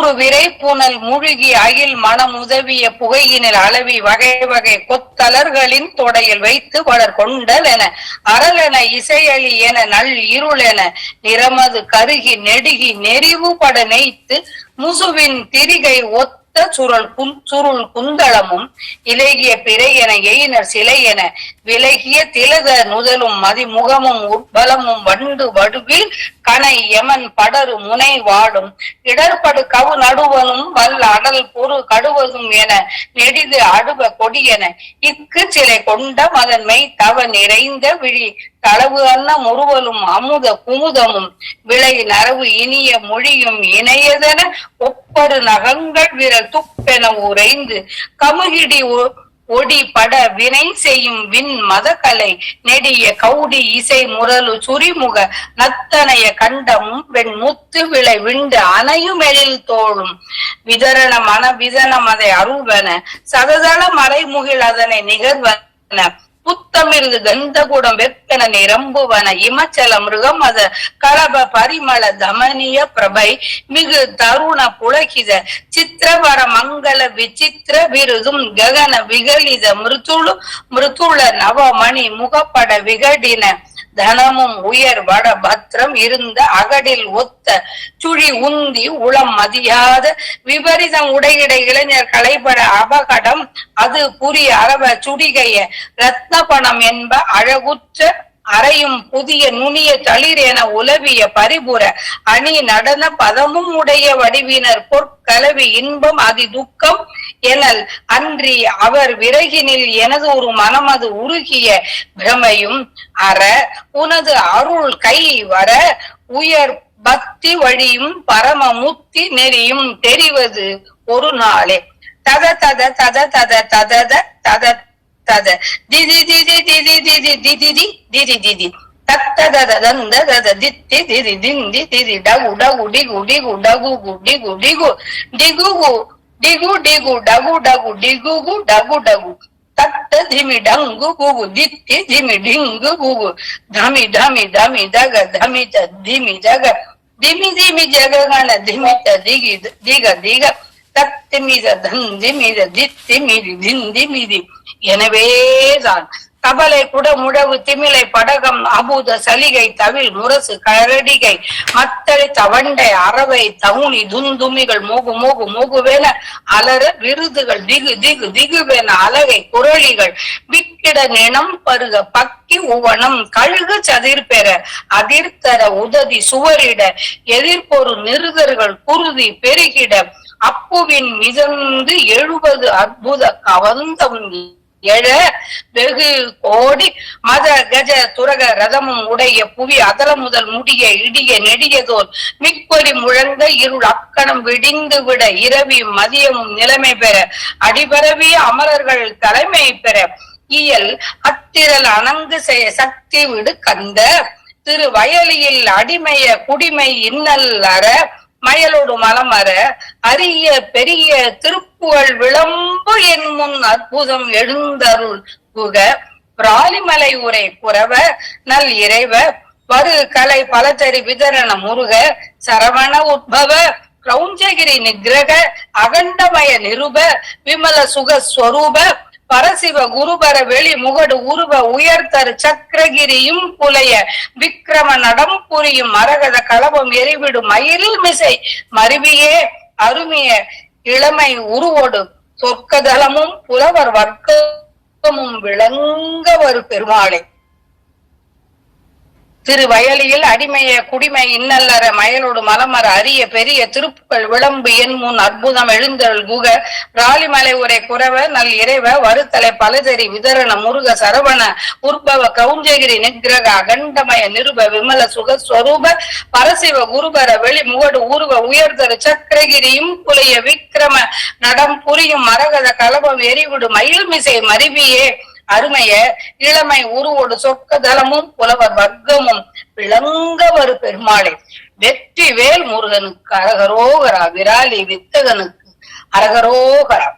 பூனல் மூழ்கி அகில் மனம் உதவிய புகையினில் அளவி வகை வகை கொத்தலர்களின் தொடையில் வைத்து வளர் கொண்டல் என. அரளென இசையளி என நல் இருள் என. நிறமது கருகி நெடுகி நெறிவு பட நெய்த்து முசுவின் திரிகை ஒத்த சுருள் குன் சுருள் குந்தளமும். இலகிய பிறை என எயினர் சிலை என. விலகிய திலக நுதலும் மதிமுகமும் உட்பலமும் வண்டு வடுவில் கனை யமன் படரு முனை வாடும் இடர்படு கவு நடுவனும் வல்ல அடல் பொறு கடுவதும் என நெடிது அடுவ கொடியென. இக்கு சிலை கொண்ட மதன்மை தவ நிறைந்த விழி. தளவு அன்ன முறுவலும் அமுத குமுதமும். விளை நரவு இனிய மொழியும் இணையதென ஒப்பரு நகங்கள் விரல் துப்பென உறைந்து. கமுகிடி ஒடி பட வினை செய்யும் விண் மதக்கலை நெடிய கௌடி இசை முரலு சுரிமுக நத்தனைய கண்டமும் வெண் முத்து விளை விண்டு அணையும் எழில் தோளும் விதரண மன விதனம் அதை அருள்வன சததள மறைமுகில் அதனை நிகழ்வன புத்தமிருது கந்தகுடம் வெப்பென நிரம்புவன இமச்சல மிருகம் அத கலப பரிமள தமனிய பிரபை மிகு தருண புலகித சித்திரவர மங்கள விசித்திர விருதும் ககன விகலித மிருதுளு மிருத்துள நவமணி முகப்பட விகடின தனமும் உயர் வட பத்திரம் இருந்த அகடில் ஒத்த சுழி உந்தி உளம் மதியாத விபரீதம் உடையிட இளைஞர் களைபட அபகடம் அது புரிய அரவ சுடிகைய ரத்னபணம் என்ப அழகுற்ற அறையும் புதிய நுனிய தளிர் என உலவிய பரிபுற அணி நடன பதமும் உடைய வடிவினர் பொற்கலவி இன்பம் அதி துக்கம் எனல் அன்றி அவர் விறகினில் எனது ஒரு மனமது உருகிய பிரமையும் அற உனது அருள் கை வர உயர் பக்தி வழியும் பரம முத்தி நெறியும் தெரிவது ஒரு நாளே. தத தத தத தத ததத தத தத तद दिदि दिदि दिदि दिदि दिदि दिदि दिदि डगु डगु डिगु डिगु डगु गु डिगु डिगु डिगु गु डिगु डिगु डगु डगु डिगु गु डगु डगु तत्त धीमी डंगु गुगु दित्ति धिमि ढिंगु गुगु धमि धमि धमि दग धमि त धिमि जग धिमि धिमि जग गण धिमि त दिगि दिग दिग तत्ति मिर धन धिमिर दित्ति मिरि धिन धिमिरि தந்தி மீத தித்தி மீதி எனவேதான் கபலை குடமுழவு திமிலை படகம் அபூத சலிகை தவில் முரசு கரடிகை மத்தளி தவண்டை அரவை தவுனி துந்துமிகள் மூகு மூகு மூகுவென அலற விருதுகள் திகு திகு திகுவேன அலகை குரளிகள் விக்கிட நினம் பருக பக்கி உவனம் கழுகு சதிர் பெற அதிர்த்தர உததி சுவரிட எதிர்ப்பொரு நிருதர்கள் குருதி பெருகிட அப்புவின் மிதந்து எழுபது அற்புத கவந்தம் எழ வெகு கோடி மத கஜ துரக ரதமும் உடைய புவி அதல முதல் முடிய இடிய நெடியதோல் மிக்கொலி முழங்க இருள் அக்கணம் விடிந்து விட இரவியும் மதியமும் நிலைமை பெற அடிபரவிய அமரர்கள் தலைமை பெற இயல் அத்திரல் அணங்கு செய்ய சக்தி விடு கந்த திரு வயலியில் அடிமைய குடிமை இன்னல் அற மயலோடு மலமர அரிய பெரிய திருப்புகழ் விளம்பு என் முன் அற்புதம் எழுந்தருள் புக. பிராலிமலை உரை குறவ நல் இறைவ. வரு கலை பலதறி விதரண முருக. சரவண உத்பவ. கிரௌஞ்சகிரி நிகிரக அகண்டமய நிருப. விமல சுக ஸ்வரூப பரசிவ குருபர வெளி முகடு உருவ உயர்த்தரு சக்கரகிரியும் புலைய விக்கிரம நடம் புரியும் மரகத கலபம் எரிவிடும் மயில் மிசை. மருவியே அருமிய இளமை உருவோடு சொர்க்கதலமும் புலவர் வர்க்கமும் விளங்க ஒரு பெருமாளை. திரு வயலியில் அடிமைய குடிமை இன்னல்லற மயலோடு மலமர அரிய பெரிய திருப்புகள் விளம்பு என் முன் அற்புதம் எழுந்தருள் குக ராலிமலை உரை குறவ நல் இறைவ வருத்தலை பலதெறி விதரண முருக சரவண உற்பவ கவுஞ்சகிரி நிகிரக அகண்டமய நிருப விமல சுகஸ்வரூப பரசிவ குருபர வெளி முகடு உருவ உயர்தரு சக்கரகிரியும் புலைய விக்கிரம நடம் புரியும் மரகத கலபம் எரிவிடு மயில்மிசை மருவியே. அருமைய இளமை உருவோடு சொக்கதலமும் புலவர் வர்க்கமும் விளங்க வரு பெருமாளே. வெற்றி வேல் முருகனுக்கு அரகரோகரா விராலி வித்தகனுக்கு அரகரோகரா.